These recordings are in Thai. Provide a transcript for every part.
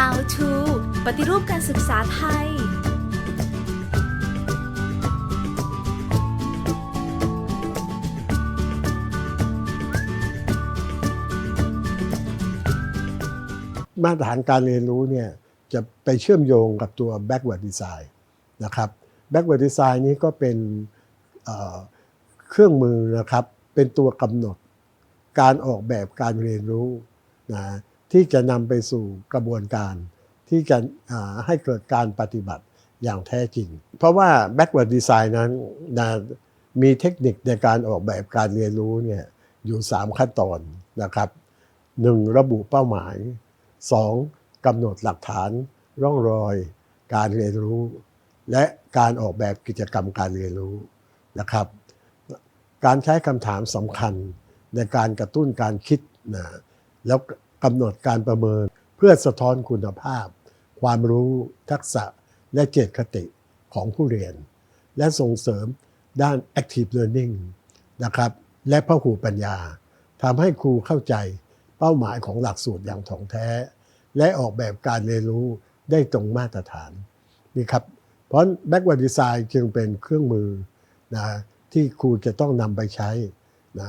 How to ปฏิรูปการศึกษาไทย มาตรฐานการเรียนรู้เนี่ยจะไปเชื่อมโยงกับตัว backward design นะครับ backward design นี้ก็เป็นเเครื่องมือนะครับ เป็นตัวกำหนดการออกแบบการเรียนรู้นะ ที่จะนำไปสู่กระบวนการที่จะให้เกิดการปฏิบัติอย่างแท้จริง เพราะว่า backward design นั้นนะมีเทคนิคในการออกแบบการเรียนรู้เนี่ยอยู่ 3 ขั้นตอนนะครับ 1. ระบุเป้าหมาย 2. กำหนดหลักฐานร่องรอยการเรียนรู้ และการออกแบบกิจกรรมการเรียนรู้นะครับ การใช้คำถามสำคัญในการกระตุ้นการคิดนะแล้ว กำหนดการประเมิน เพื่อสะท้อนคุณภาพ ความรู้ทักษะและเจตคติของผู้เรียน และส่งเสริมด้าน active learning นะครับ และพหูปัญญาทำให้ครูเข้าใจเป้าหมายของหลักสูตรอย่างถ่องแท้ และออกแบบการเรียนรู้ได้ตรงมาตรฐานนี่ครับ เพราะ backward design จึงเป็นเครื่องมือนะที่ครูจะต้องนำไปใช้นะ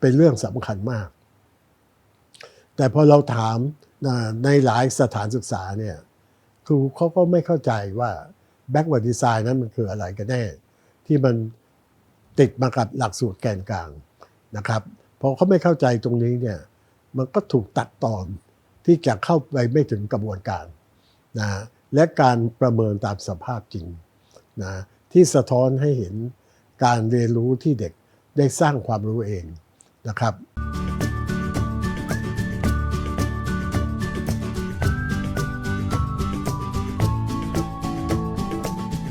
เป็นเรื่องสำคัญมาก แต่พอเราถามในหลายสถานศึกษาเนี่ยครูเขาก็ไม่เข้าใจว่า backward design นั้นมันคืออะไรกันแน่ ที่มันติดมากับหลักสูตรแกนกลางนะครับพอเขาไม่เข้าใจตรงนี้เนี่ยมันก็ถูกตัดตอนที่จะเข้าไปไม่ถึงกระบวนการนะและการประเมินตามสภาพจริงนะที่สะท้อนให้เห็นการเรียนรู้ที่เด็กได้สร้างความรู้เองนะครับ